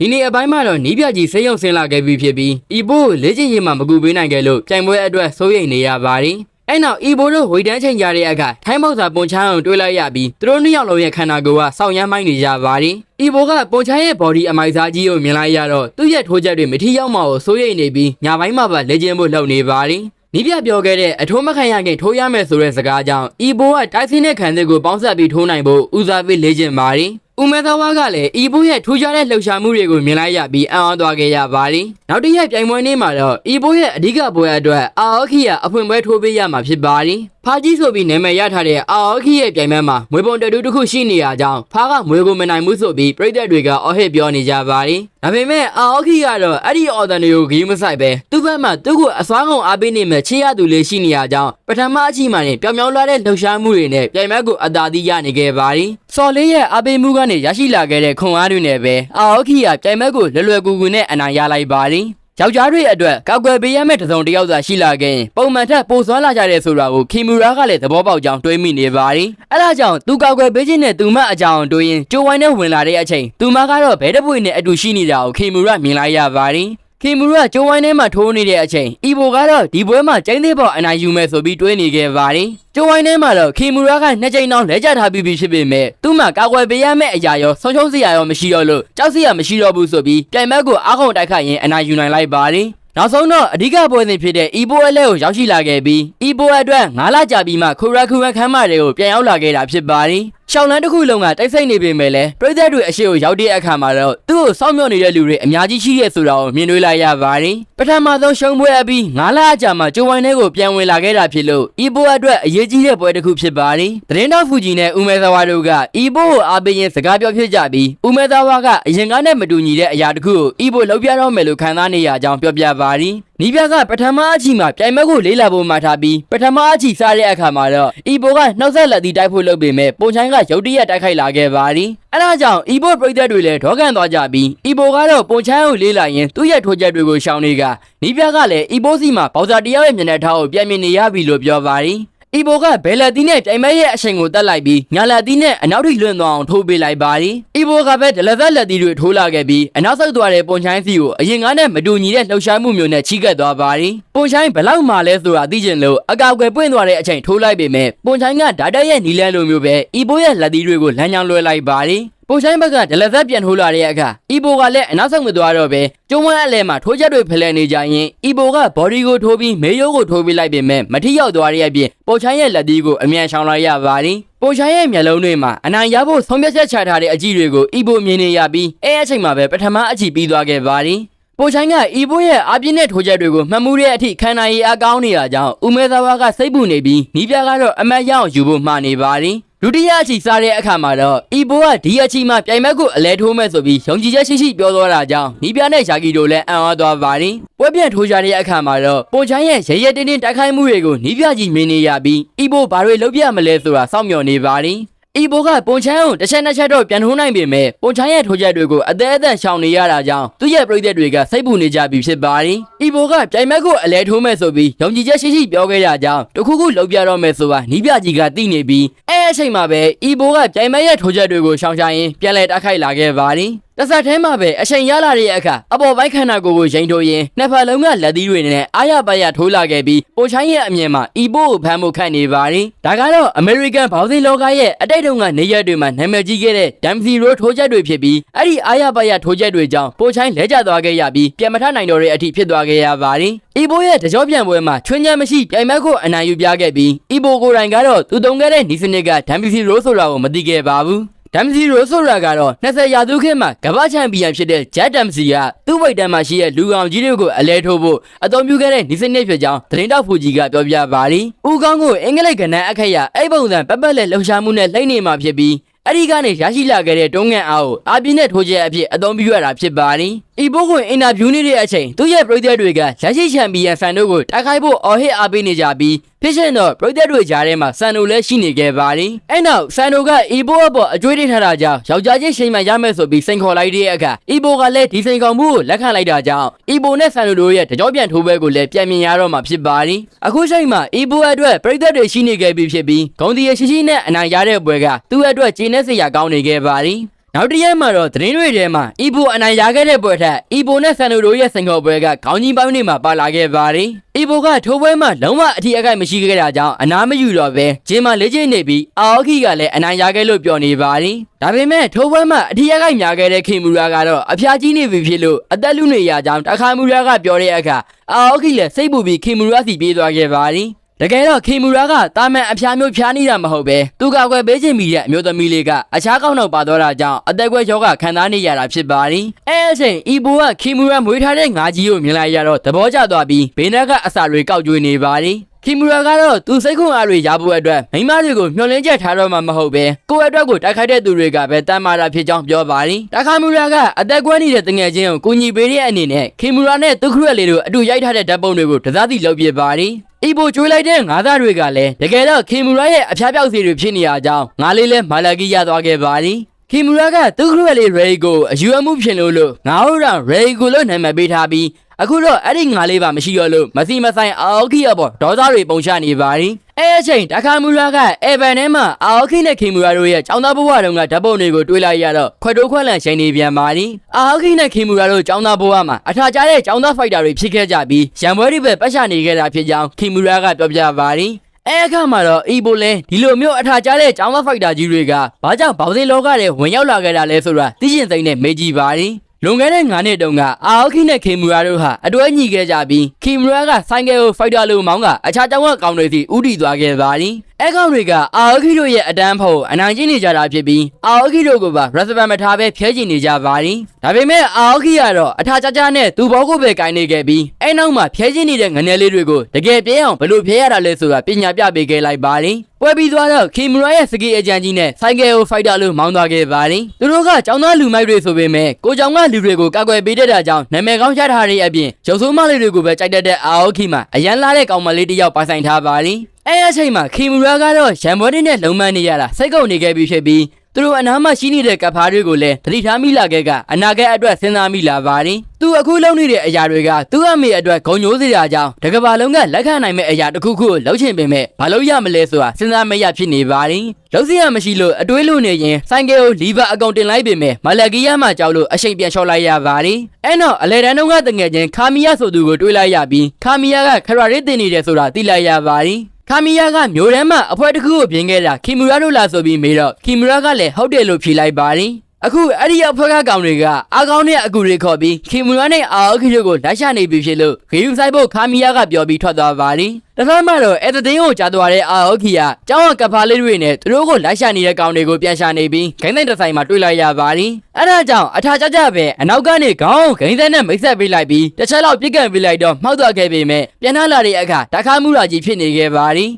ဒီနေ့အပိုင်းမှာတော့နီးပြကြီးဆေးရုံဆင်းလာခဲ့ပြီဖြစ်ပြီးဤဘိုးကိုလေ့ကျင့်ရေးမှာမကူပေးနိုင်ခဲ့လို့ပြိုင်ပွဲအတွက်စိုးရိမ်နေရပါတယ်အဲ့နောက်ဤဘိုးတို့ဝေတန်းချိန်ကြတဲ့အခါထိုင်းမောက်စာပွန်ချမ်းအောင်တွေးလိုက်ရပြီးသူတို့နှစ်ယောက်လုံးရဲ့ခန္ဓာကိုယ်ကစောင့်ရမ်းမိုင်းနေကြပါတယ်ဤဘိုးကပွန်ချမ်းရဲ့ body အမိုက်စားကြီးကိုမြင်လိုက်ရတော့သူ့ရဲ့ထိုးချက်တွေမထီရောက်မှာကိုစိုးရိမ်နေပြီးညာဘိုင်းမှာပါလေ့ကျင့်ဖို့လှုပ်နေပါတယ်နီးပြပြောခဲ့တဲ့အထိုးမခံရခင်ထိုးရမယ်ဆိုတဲ့စကားကြောင့်ဤဘိုးကတိုက်စင်းတဲ့ခံစစ်ကိုပေါင်းစပ်ပြီးထိုးနိုင်ဖို့ဦးစားပေးလေ့ကျင့်ပါတယ် ဦးမဲသောဝါကလည်းဤဘိုးရဲ့ထူးခြားတဲ့လှုပ်ရှားမှုတွေကိုမြင်လိုက်ရပြီးအံ့ဩသွားခဲ့ရပါတယ်။နောက်တစ်ရက်ပြိုင်ပွဲနေ့မှာတော့ဤဘိုးရဲ့အဓိကပွဲအတွက်အာအော်ခီယာအဖွင့်ပွဲထိုးပေးရမှာဖြစ်ပါတယ်။ ဖာကြီးဆိုပြီးနာမည်ရထားတဲ့အာအော်ခီရဲ့ပြိုင်ပွဲမှာမွေပုံတတူတစ်ခုရှိနေရကြောင်းဖားကမွေကိုမနိုင်မှုဆိုပြီးပြည်သက်တွေကအော်ဟစ်ပြောနေကြပါတယ်။ဒါပေမဲ့အာအော်ခီကတော့အဲ့ဒီအော်တန်တွေကိုဂီးမဆိုင်ပဲသူ့ဘက်မှာသူ့ကိုအစွမ်းကုန်အားပေးနေမဲ့ချေရသူလေးရှိနေရကြောင်းပထမအချိန်မှာနေပြောင်ပြောင်လာတဲ့လှုပ်ရှားမှုတွေနဲ့ပြိုင်ပွဲကိုအသာသီးရနေခဲ့ပါတယ်။စော်လေးရဲ့အားပေးမှုကနေရရှိလာခဲ့တဲ့ခွန်အားတွေနဲ့ပဲအာအော်ခီကပြိုင်ပွဲကိုလွယ်လွယ်ကူကူနဲ့အနိုင်ရလိုက်ပါတယ်။ ယောက်ျားတွေအတွက်ကောက်ွယ်ပေးရမယ့်တစ်စုံတစ်ယောက်သာရှိလာခဲ့ရင်ပုံမှန်ထက်ပိုစွမ်းလာကြတဲ့ဆိုတာကိုခီမူရာကလည်းသဘောပေါက်ကြောင်းတွေးမိနေပါတယ်။အဲဒါကြောင့်သူကောက်ွယ်ပေးခြင်းနဲ့သူမအကြောင်းတွေးရင်ကျိုးဝိုင်းနဲ့ဝင်လာတဲ့အချိန်သူမကတော့ဘဲတပွေနဲ့အတူရှိနေတာကိုခီမူရာမြင်လိုက်ရပါတယ်။ ခီမူရာကျိုးဝိုင်းထဲမှာထိုးနေတဲ့အချိန်အီဘိုကတော့ဒီပွဲမှာကျင်းသေးပေါ်အနိုင်ယူမယ်ဆိုပြီးတွေးနေခဲ့ပါတယ်။ကျိုးဝိုင်းထဲမှာတော့ခီမူရာကနှစ်ကြိမ်တောင်လဲကျထားပြီးပြီဖြစ်ပေမဲ့သူ့မှာကောက်ွယ်ပေးရမယ့်အရာရောဆုံးရှုံးစရာရောမရှိတော့လို့ကြောက်စရာမရှိတော့ဘူးဆိုပြီးပြိုင်ဘက်ကိုအားကုန်တိုက်ခတ်ရင်အနိုင်ယူနိုင်လိုက်ပါတယ်။နောက်ဆုံးတော့အဓိကပွဲစဉ်ဖြစ်တဲ့ Evo အလဲကိုရောက်ရှိလာခဲ့ပြီး Evo အတွက်9လကြာပြီးမှခိုရာခူရခမ်းမတွေကိုပြန်ရောက်လာခဲ့တာဖြစ်ပါတယ်။ ရှောင်းလန်းတစ်ခုလုံးကတိုက်ဆိုင်နေပေမဲ့လည်းပြည်သက်တွေအရှိကိုရောက်တဲ့အခါမှာတော့သူ့ကိုစောင့်မျှော်နေတဲ့လူတွေအများကြီးရှိရဲဆိုတာကိုမြင်တွေ့လိုက်ရပါတယ်။ပထမဆုံးရှုံးပွဲအပြီး9လအကြာမှကျိုးဝိုင်းထဲကိုပြန်ဝင်လာခဲ့တာဖြစ်လို့ Evo အတွက်အရေးကြီးတဲ့ပွဲတစ်ခုဖြစ်ပါတယ်။သတင်းတော်ဖူဂျီနဲ့ဦးမဲသဝါတို့က Evo ကိုအားပေးရင်းစကားပြောဖြစ်ကြပြီးဦးမဲသဝါကအရင်ကနဲ့မတူညီတဲ့အရာတစ်ခုကို Evo လောက်ပြတော့မယ်လို့ခံစားနေရကြောင်းပြောပြပါတယ်။ နီးပြကပထမအချီမှာပြိုင်ပွဲကိုလေးလာဖို့မှာထားပြီးပထမအချီစားတဲ့အခါမှာတော့အီဘိုကနှောက်ဆက်လက်သီးတိုက်ဖို့လုပ်ပေမဲ့ပုံချိုင်းကရုတ်တရက်တိုက်ခိုက်လာခဲ့ပါသည်အဲဒါကြောင့်အီဘိုပရိသတ်တွေလည်းဒေါကန်သွားကြပြီးအီဘိုကတော့ပုံချိုင်းကိုလေးလာရင်သူ့ရဲ့ထိုးချက်တွေကိုရှောင်နေကနီးပြကလည်းအီဘိုစီမှာပေါဇာတယောက်ရဲ့မျက်နှာထားကိုပြန်မြင်နေရပြီလို့ပြောပါသည် အီဘိုကဘယ်လက်တီးနဲ့တိုင်မဲရဲ့အချိန်ကိုတက်လိုက်ပြီးညာလက်တီးနဲ့အနောက်ထိလွင့်သွားအောင်ထိုးပေးလိုက်ပါသည်အီဘိုကပဲဒလသက်လက်တီးတွေထိုးလာခဲ့ပြီးအနောက်ဆုတ်သွားတဲ့ပုံချိုင်းစီကိုအရင်ကနဲ့မတူညီတဲ့လှုပ်ရှားမှုမျိုးနဲ့ချီးကပ်သွားပါသည်ပုံချိုင်းဘယ်လောက်မှလဲဆိုတာသိချင်လို့အကောက်ွယ်ပွင့်သွားတဲ့အချိန်ထိုးလိုက်ပေမဲ့ပုံချိုင်းကဓာတ်တက်ရဲ့နီလန်းလိုမျိုးပဲအီဘိုရဲ့လက်တီးတွေကိုလမ်းကြောင်းလွှဲလိုက်ပါသည် ပိုဆိုင်ဘက်ကဒလသက်ပြန်ထိုးလာတဲ့အခါအီဘိုကလည်းအနောက်ဆုံးမသွားတော့ပဲကျုံဝမ်းအလဲမှာထိုးချက်တွေဖလှယ်နေကြရင်အီဘိုကဘော်ဒီကိုထိုးပြီးမေယိုးကိုထိုးပေးလိုက်ပေမဲ့မထိရောက်သွားတဲ့အပြင်ပိုဆိုင်ရဲ့လက်သီးကိုအမြန်ရှောင်လိုက်ရပါသည်ပိုဆိုင်ရဲ့မျက်လုံးတွေမှာအနိုင်ရဖို့ဆုံးဖြတ်ချက်ချထားတဲ့အကြည့်တွေကိုအီဘိုမြင်နေရပြီးအဲအချိန်မှာပဲပထမအကြည့်ပြီးသွားခဲ့ပါသည်ပိုချိုင်းကအီဘိုရဲ့အပြင်းနဲ့ထိုးချက်တွေကိုမှတ်မှုတဲ့အထိခံနိုင်ရည်အကောင်းနေတာကြောင့်ဦးမဲသာဝါကစိတ်ပူနေပြီးနီးပြကတော့အမတ်ရအောင်ယူဖို့မှားနေပါသည် ဒုတိယအချီစားတဲ့အခါမှာတော့အီဘိုကဒီအချီမှာပြိုင်ဘက်ကိုအလဲထိုးမဲ့ဆိုပြီးယုံကြည်ချက်ရှိရှိပြောသွားတာကြောင့်နီးပြနဲ့ယာကီတို့လည်းအံ့ဩသွားပါသည်ပွဲပြန်ထိုးကြတဲ့အခါမှာတော့ပိုချိုင်းရဲ့ရရဲတင်းတင်းတိုက်ခိုက်မှုတွေကိုနီးပြကြီးမြင်နေရပြီးအီဘိုဘာတွေလုပ်ပြမလဲဆိုတာစောင့်မျှော်နေပါသည် အီဘိုကပုံချမ်းကိုတစ်ချက်နှစ်ချက်တော့ပြန်ထိုးနိုင်ပေမဲ့ပုံချမ်းရဲ့ထိုးချက်တွေကိုအသေးအသက်ရှောင်နေရတာကြောင့်သူ့ရဲ့ပြည်သက်တွေကစိတ်ပူနေကြပြီဖြစ်ပါသည်။အီဘိုကပြိုင်မက်ကိုအလဲထိုးမဲ့ဆိုပြီးယုံကြည်ချက်ရှိရှိပြောခဲ့တာကြောင့်တခုခုလုပ်ပြတော့မယ်ဆိုတာနီးပြကြီးကသိနေပြီးအဲအချိန်မှာပဲအီဘိုကပြိုင်မက်ရဲ့ထိုးချက်တွေကိုရှောင်ရှားရင်းပြန်လဲတိုက်ခိုက်လာခဲ့ပါသည်။ တစ်ဆက်တည်းမှာပဲအချိန်ရလာတဲ့အခါအပေါ်ပိုင်းခန္ဓာကိုယ်ကိုရင်ထိုးရင်းနှစ်ဖက်လုံးကလက်သီးတွေနဲ့အာရပါရထိုးလာခဲ့ပြီးပိုချိုင်းရဲ့အမြင်မှာအီဘိုကိုဖမ်းဖို့ခန့်နေပါသည်ဒါကတော့ American ဘောက်စင်လောကရဲ့အတိတ်တုန်းကနေရက်တွေမှာနာမည်ကြီးခဲ့တဲ့ Dempsey Road ထိုးချက်တွေဖြစ်ပြီးအဲ့ဒီအာရပါရထိုးချက်တွေကြောင့်ပိုချိုင်းလဲကျသွားခဲ့ရပြီးပြန်မထနိုင်တော့တဲ့အထိဖြစ်သွားခဲ့ရပါသည်အီဘိုရဲ့တကြောပြန်ပွဲမှာချွင်းချမ်းမရှိပြိုင်မက်ကိုအနိုင်ယူပြခဲ့ပြီးအီဘိုကိုယ်တိုင်ကတော့သူတုံခဲ့တဲ့နီစနစ်က Dempsey Road ဆိုတာကိုမသိခဲ့ပါဘူး ဒမ်စီရိုဆိုရာကတော့20ရာစုခေတ်မှာကမ္ဘာချန်ပီယံဖြစ်တဲ့ဂျက်ဒမ်စီကသူ့ဝိတ်တန်းမှာရှိတဲ့လူကောင်ကြီးတွေကိုအလဲထိုးဖို့အသုံးပြုခဲ့တဲ့နီစနစ်ဖြစ်ကြောင်းသတင်းတောက်ဖူကြီးကပြောပြပါသည်။ဦးကောင်းကိုအင်္ဂလိပ်ကဏ္ဍအခက်ရအဲ့ပုံစံပက်ပက်လက်လှုပ်ရှားမှုနဲ့လှိမ့်နေမှာဖြစ်ပြီးအဲ့ဒီကနေရရှိလာခဲ့တဲ့တုံးငံအားကိုအာပြင်းနဲ့ထိုးချက်အဖြစ်အသုံးပြုရတာဖြစ်ပါသည်။ ဤဘိုးကိုအင်တာဗျူးနေတဲ့အချိန်သူ့ရဲ့ပရိသတ်တွေကလက်ရှိချန်ပီယံဆန်တို့ကိုတိုက်ခိုက်ဖို့အော်ဟစ်အားပေးနေကြပြီးဖြစ်ရှင်တော့ပရိသတ်တွေကြားထဲမှာဆန်တို့လည်းရှိနေခဲ့ပါသည်။အဲ့နောက်ဆန်တို့ကဤဘိုးအပေါ်အကျွေးတင်ထားတာကြောင့်ယောက်ျားချင်းချိန်မှရမယ်ဆိုပြီးစိန်ခေါ်လိုက်တဲ့အခါဤဘိုးကလည်းဒီစိန်ခေါ်မှုကိုလက်ခံလိုက်တာကြောင့်ဤဘိုးနဲ့ဆန်တို့ရဲ့တကြောပြန်ထိုးပွဲကိုလည်းပြန်မြင်ရတော့မှာဖြစ်ပါသည်။အခုချိန်မှာဤဘိုးအတွက်ပရိသတ်တွေရှိနေခဲ့ပြီဖြစ်ပြီးဂုံတီရရှိရှိနဲ့အနိုင်ရတဲ့ပွဲကသူ့အတွက်ကျေနပ်စရာကောင်းနေခဲ့ပါသည်။ နောက်တစ်ရက်မှာတော့သတင်းတွေထဲမှာအီဘိုအနိုင်ရခဲ့တဲ့ပွဲထက်အီဘိုနဲ့ဆန်နိုတို့ရဲ့စင်ကောပွဲကခေါင်းကြီးပိုင်းတွေမှာပါလာခဲ့ပါတယ်အီဘိုကထိုးပွဲမှာလုံးဝအထီးအကိုက်မရှိခဲ့တာကြောင့်အနာမယူတော့ပဲဂျင်းမှာလေ့ကျင့်နေပြီးအာအိုခီကလည်းအနိုင်ရခဲ့လို့ပြောနေပါတယ်ဒါပေမဲ့ထိုးပွဲမှာအထီးအကိုက်များခဲ့တဲ့ခေမူရာကတော့အဖျားကြီးနေပြီဖြစ်လို့အသက်လူနေရကြောင်းတခါမူရာကပြောတဲ့အခါအာအိုခီလည်းစိတ်ပူပြီးခေမူရာစီပြေးသွားခဲ့ပါတယ် တကယ်တော့ခေမူရာကတာမန်အဖျားမျိုးဖျားနေတာမဟုတ်ပဲသူကကွယ်ပေးခြင်းမိတဲ့အမျိုးသမီးလေးကအခြားကောင်းတော့ပါတော့တာကြောင့်အသက်ကွယ်ရောဂါခံစားနေရတာဖြစ်ပါတယ်။အဲအချိန်အီဘိုကခေမူရာမွေးထားတဲ့ငါးကြီးကိုမြင်လိုက်ရတော့သဘောကျသွားပြီးဘေးနားကအစာတွေကောက်ကျွေးနေပါတယ်။ခေမူရာကတော့သူစိတ်ခွန်အားတွေရဖို့အတွက်မိန်းမတွေကိုမျှော်လင့်ချက်ထားတော့မှမဟုတ်ပဲကိုယ့်အတွက်ကိုတိုက်ခိုက်တဲ့သူတွေကပဲတမ်းမာတာဖြစ်ကြောင်းပြောပါတယ်။တခါမူရာကအသက်ကွယ်နေတဲ့တငယ်ချင်းကိုကူညီပေးတဲ့အနေနဲ့ခေမူရာနဲ့သူခရက်လေးတို့အတူရိုက်ထားတဲ့ဓာတ်ပုံတွေကိုတစားစီလုပ်ပြပါတယ်။ အီဘိုကျွေးလိုက်တဲ့ငါးသားတွေကလည်းတကယ်တော့ခေမူရာရဲ့အဖျားပြောက်စီတွေဖြစ်နေရကြောင်းငါလေးလည်းမာလာကီရသွားခဲ့ပါသည်ခေမူရာကသူခရွက်လေးရေကိုအယူအမှုဖြစ်လို့လို့ငါတို့တော့ရေကိုလို့နာမည်ပေးထားပြီး အခုတော့အဲ့ဒီငါလေးပါမရှိတော့လို့မစီမဆိုင်အော်ခီရပေါ်ဒေါသတွေပုံချနေပါသည်အဲအချိန်တခါမူရာကအေဗန်ထဲမှာအော်ခီနဲ့ခေမူရာတို့ရဲ့ចောင်းသားဘဝတုန်းကဓာတ်ပုံတွေကိုတွေးလိုက်ရတော့ခွက်တိုးခွက်လန့်ရှိန်နေပြန်ပါသည်အော်ခီနဲ့ခေမူရာတို့ចောင်းသားဘဝမှာအထာကြားတဲ့ចောင်းသားဖိုက်တာတွေဖြစ်ခဲ့ကြပြီးရံပွဲတွေပဲပတ်ချနေခဲ့တာဖြစ်ကြောင်းခေမူရာကပြောပြပါသည် အဲအခါမှာတော့အီဘိုလဲဒီလိုမျိုးအထာကြားတဲ့ចောင်းမဖိုက်တာကြီးတွေကဘာကြောင့်ဘောင်စင်းလောကထဲဝင်ရောက်လာခဲ့တာလဲဆိုတာသိကျင်သိမ့်နဲ့မေးကြည့်ပါရင် လွန်ခဲ့တဲ့9နှစ်တုန်းကအာအိုခိနဲ့ခေမူရာတို့ဟာအတွဲညီခဲ့ကြပြီးခေမူရာကဆိုင်ကယ်ကိုဖိုက်တာလိုမောင်းကအခြားကျောင်းကကောင်တွေစီဥတီသွားခဲ့ပါသည် အဲကောင်တွေကအာအိုခိတို့ရဲ့အတန်းဖို့အနိုင်ကျင့်နေကြတာဖြစ်ပြီးအာအိုခိတို့ကပါရက်စပန်မထားပဲဖျဲချင်နေကြပါသည်ဒါပေမဲ့အာအိုခိကတော့အထာကြကြနဲ့သူ့ဘောကိုပဲကင်နေခဲ့ပြီးအဲနောက်မှာဖျဲချင်နေတဲ့ငနေလေးတွေကိုတကယ်ပြဲအောင်ဘယ်လိုဖျဲရတာလဲဆိုတာပညာပြပေးခဲ့လိုက်ပါသည်ပွဲပြီးသွားတော့ခေမူရာရဲ့စကီအကြံကြီးနဲ့ဆိုင်ကယ်ကိုဖိုက်တာလို့မောင်းသွားခဲ့ပါသည်သူတို့ကចောင်းသားလူမိုက်တွေဆိုပေမဲ့ကိုចောင်းကလူတွေကိုကာကွယ်ပေးတတ်တာကြောင့်နာမည်ကောင်းရထားတဲ့အပြင်ရုပ်ဆိုးမလေးတွေကိုပဲကြိုက်တတ်တဲ့အာအိုခိမှာအရန်လာတဲ့ကောင်မလေးတစ်ယောက်ပိုင်ဆိုင်ထားပါသည် အဲအချိန်မှာခေမူရာကတော့ရံဘော်တင်းနဲ့လုံမန်းနေရတာစိတ်ကုန်နေခဲ့ပြီဖြစ်ပြီးသူတို့အနားမှာရှိနေတဲ့ကပ်ဖားတွေကိုလည်းသတိထားမိလာခဲ့ကအနာဂတ်အတွက်စဉ်းစားမိလာပါသည်သူအခုလုပ်နေတဲ့အရာတွေကသူ့အမေအတွက်ဂုံညိုးစရာကြောင့်တကဘာလုံးကလက်ခံနိုင်မဲ့အရာတစ်ခုခုကိုလှုပ်ချင်ပေမဲ့ဘာလို့ရမလဲဆိုတာစဉ်းစားမရဖြစ်နေပါသည်လှုပ်စရာမရှိလို့အတွေးလို့နေရင်ဆိုင်ကယ်ကိုလီဗာအကောင့်တင်လိုက်ပေမဲ့မလက်ဂီယာမှာကြောက်လို့အရှိန်ပြန်လျှော့လိုက်ရပါသည်အဲ့တော့အလဲတန်းတုန်းကတငယ်ချင်းခါမီယာဆိုသူကိုတွေးလိုက်ရပြီးခါမီယာကခရရစ်တင်နေတယ်ဆိုတာသိလိုက်ရပါသည် ခါမီယာကမျိုးတန်းမှာအဖွဲတစ်ခုကိုပြင်ခဲ့တာခီမူရာတို့လာဆိုပြီးမေးတော့ခီမူရာကလည်းဟုတ်တယ်လို့ဖြေလိုက်ပါတယ် အခုအဲ့ဒီအဖွဲကကောင်တွေကအာကောင်းနဲ့အကူတွေခေါ်ပြီးခီမူရာနဲ့အာအိုခီတို့ကိုလိုက်ရှာနေပြီဖြစ်လို့ဂေယူဆိုင်ဖို့ခါမီယာကပြောပြီးထွက်သွားပါတယ်တခါမှတော့အဲ့တဲ့တင်းကိုကြားသွားတဲ့အာအိုခီကကျောင်းကကပ်ဖားလေးတွေနဲ့သူတို့ကိုလိုက်ရှာနေတဲ့ကောင်တွေကိုပြန်ရှာနေပြီးဂိမ်းတိုင်းတစ်ဆိုင်မှာတွေ့လိုက်ရပါတယ်အဲ့ဒါကြောင့်အထာကြကြပဲအနောက်ကနေခေါင်းဂိမ်းတိုင်းနဲ့မိတ်ဆက်ပေးလိုက်ပြီးတစ်ချက်လောက်ပြစ်ကန်ပေးလိုက်တော့မှောက်သွားခဲ့ပေမဲ့ပြန်လာတဲ့အခါတခါမူရာကြီးဖြစ်နေခဲ့ပါတယ်